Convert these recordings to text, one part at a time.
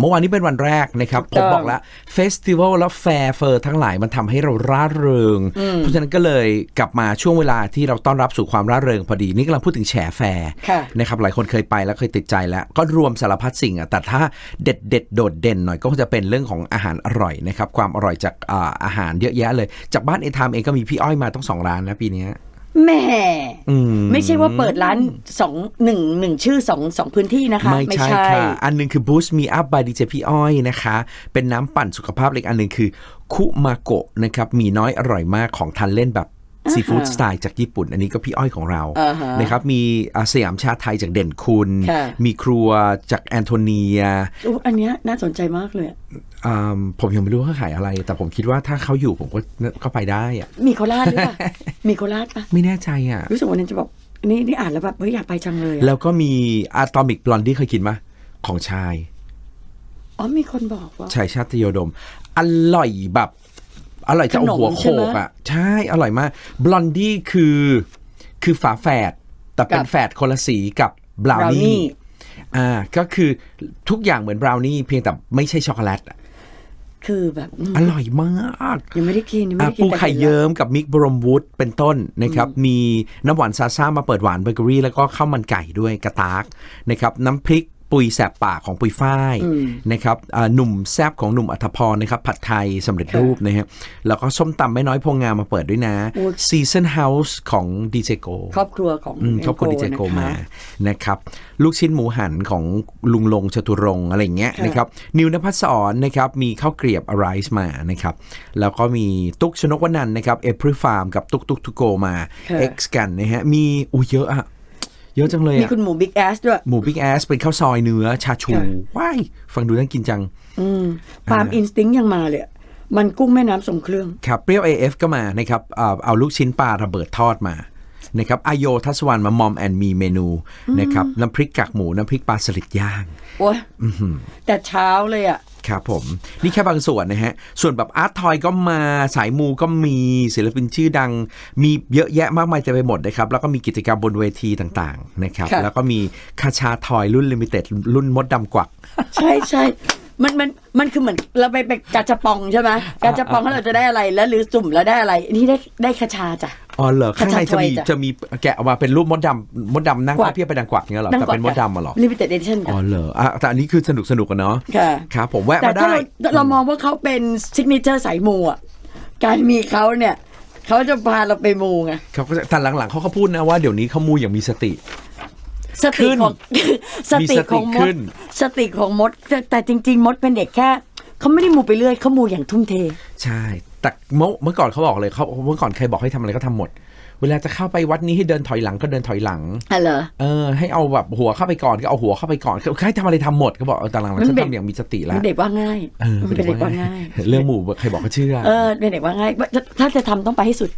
เมื่อวานนี้เป็นวันแรกนะครับถูผกมต้องบอกแล้วเฟสติวัลและแฟร์เฟอร์ทั้งหลายมันทำให้เราร่าเริง เพราะฉะนั้นก็เลยกลับมาช่วงเวลาที่เราต้อนรับสู่ความร่าเริงพอดี นี่กำลังพูดถึงแฉแฟร์ค่ะนะครับหลายคนเคยไปแล้วเคยติดใจแล้ว ก็รวมสารพัดสิ่งอะแต่ถ้าเด็ดเด็ดๆโดดเด่นหน่อยก็คงจะเป็นเรื่องของอาหารอร่อยนะครับความอร่อยจากอ่าอาหารเยอะแยะเลย จากบ้านเอทามเองก็มีพี่อ้อยมาต้องสองร้านนะปีเนี้ย แหม่อืมไม่ใช่ว่าเปิดร้านสองหนึ่งหนึ่งชื่อสองสองพื้นที่นะคะไม่ใช่ค่ะ อันหนึงคือ Boost Me Up by DJ พี่อ้อยนะคะ เป็นน้ำปั่นสุขภาพเล็กอันหนึงคือ คุมาโกะนะครับ มีน้อยอร่อยมากของทานเล่นแบบ ซีฟู้ดสไตล์จากญี่ปุ่น อันนี้ก็พี่อ้อยของเราอ่าฮะนะครับมีอาสยามชาไทยจากเด่นคุณค่ะมีครัวจากแอนโทเนียอุ๊ยอันเนี้ยน่าสนใจมากเลยอะอ่าผมยังไม่รู้ว่าเขาขายอะไร แต่ผมคิดว่าถ้าเขาอยู่ผมก็เข้าไปได้อะมีโคราชหรือเปล่ามีโคราชปะไม่แน่ใจอะรู้สึกวันนี้จะบอกนี่นี่อ่านแล้วแบบเฮ้ยอยากไปจังเลยอะแล้วก็มีอะตอมิกบลอนดี้เคยกินไหมของชายอ๋อมีคนบอกว่าชายชาติโยดม อร่อยแบบ อร่อยจะเอาหัวโขกอะ ใช่อร่อยมากบลอนดี้คือคือฝาแฝดแต่เป็นกับแฝดคนละสีกับบราว brownie นี่อ่าก็คือทุกอย่างเหมือนบราวนี่เพียงแต่ไม่ใช่ช็อกโกแลตอะคือแบบอืมอร่อยมากยังไม่ได้กินยังไม่อะได้กินปูแต่ไข่ห็นแล้วเยิ้มกับมิกบรมวูดเป็นต้นนะครับ มีน้ำหวานซาซ่ามาเปิดหวานเบเกอรี่ แล้วก็ข้าวมันไก่ด้วยกระตากนะครับ น้ำพริก ปุยแสบปากของปุยฝ้ายนะครับอ่าหนุ่มแซบของหนุ่มอัธพรนะครับผัดไทยสำเร็จรูปนะฮะแล้วก็ส้มตำไม่น้อยโพงามมาเปิดด้วยนะ Season House ของดีเจโกครอบครัวของอืมครอบครัวดีเจนะะโกมานะครับลูกชิ้นหมูหันของลุงลงจตุรงค์อะไรอย่างเงี้ยค่ะนะครับนิวนภัสสอนนะครับมีข้าวเกรียบอะไรซ์มานะครับแล้วก็มีตุ๊กชนกวนันท์นะครับเอพริฟาร์มกับตุ๊กตุ๊กทุกโกมาค่ะเอ็กซ์กันนะฮะมีอู้เยอะอะ เยอะจังเลยมีอะคุณหมูบิ๊กแอสด้วย หมูบิ๊กแอสเป็นข้าวซอยเนื้อชาชูค่ะว้ายฟังดูน่ากินจังอืมปาล์มอินสติ้งยังมาเลยอะมันกุ้งแม่น้ำส่งเครื่อง ครับ เปรี้ยว AF ก็มานะครับเอาเอาลูกชิ้นปลาระเบิดทอดมา นะครับอโยทัศวรรณมามอมแอนมีเมนูนะครับน้ำพริกกากหมูน้ำพริกปลาสลิดย่าง โอ้ยแต่เช้าเลยอะครับผม นี่แค่บางส่วนนะฮะ ส่วนแบบอาร์ตทอยก็มาสายมูก็มีศิลปินชื่อดัง มีเยอะแยะมากมายเต็มไปหมดนะครับ แล้วก็มีกิจกรรมบนเวทีต่างๆนะครับค่ะแล้วก็มีคาชาทอยรุ่นลิมิเต็ดรุ่นมดดำกวัก ใช่ใช่มันมันมันคือเหมือนเราไปไปกาจะปองใช่ไหมกาจะปองแล้วเราจะได้อะไรแล้วหรือสุ่มแล้วได้อะไร นี่ได้ได้คาชาจ้ะ อ๋อเหรอข้างในจะมีคาชาทอยจ้ะจะมีแกะออกมาเป็นรูปมดดำมดดำนั่งกวักเพียบไปดังกวักเงี้ยเหรอแต่เป็นมดดำมาหรอลิมิเต็ดเอดิชั่นอ๋อเหรออะแต่อันนี้คือสนุกสนุกกันเนาะค่ะครับผมแวะแต่มาถ้าได้เราเรามองว่าเขาเป็นซิกเนเจอร์สายมูอะการมีเขาเนี่ยเขาจะพาเราไปมูไงเขาก็จะแต่หลังๆเขาก็พูดนะว่าเดี๋ยวนี้เขามูอย่างมีสติสขึ้ตินของสมีติสติของมขึ้ดนสติของมดแต่แต่จริง ๆ มดเป็นเด็กแค่ เขาไม่ได้มูไปเรื่อยเขามูอย่างทุ่มเท ใช่ แต่เมื่อเมื่อก่อนเขาบอกเลยเขาเมื่อก่อนเคยบอกให้ทำอะไรก็ทำหมด เวลาจะเข้าไปวัดนี้ให้เดินถอยหลังก็เดินถอยหลัง อะเหรอ เออให้เอาแบบหัวเข้าไปก่อนก็เอาหัวเข้าไปก่อนคือให้ทำอะไรทำหมดก็บอกเออแต่หลังๆฉันมันเด็กทำอย่างมีสติแล้เป็วนเด็กว่าง่ายเออเป็นเด็กว่าง่าย เรื่องหมู่ใครบอกก็เชื่อเออเป็นเด็กว่าง่ายว่าจะถ้าจะทำต้องไปให้สุด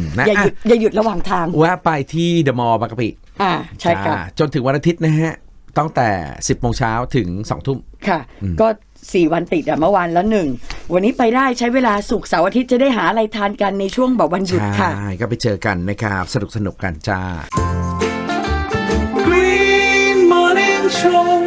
มนะอย่าหยุดอะอย่าหยุดระหว่างทาง แวะไปที่เดอะมอลล์บางกะปิอ่าใช่ค่ะ จ้าจนถึงวันอาทิตย์นะฮะตั้งแต่ 10โมงเช้าถึง2ทุ่ม ค่ะ ก็สี่วันติดอะเมื่อวานแล้วหนึ่ง วันนี้ไปได้ใช้เวลาสุกเสาร์อาทิตย์จะได้หาอะไรทานกันในช่วงแบบวันหยุดค่ะ ใช่ก็ไปเจอกันนะครับ สนุกสนุกกันจ้า Green Morning Show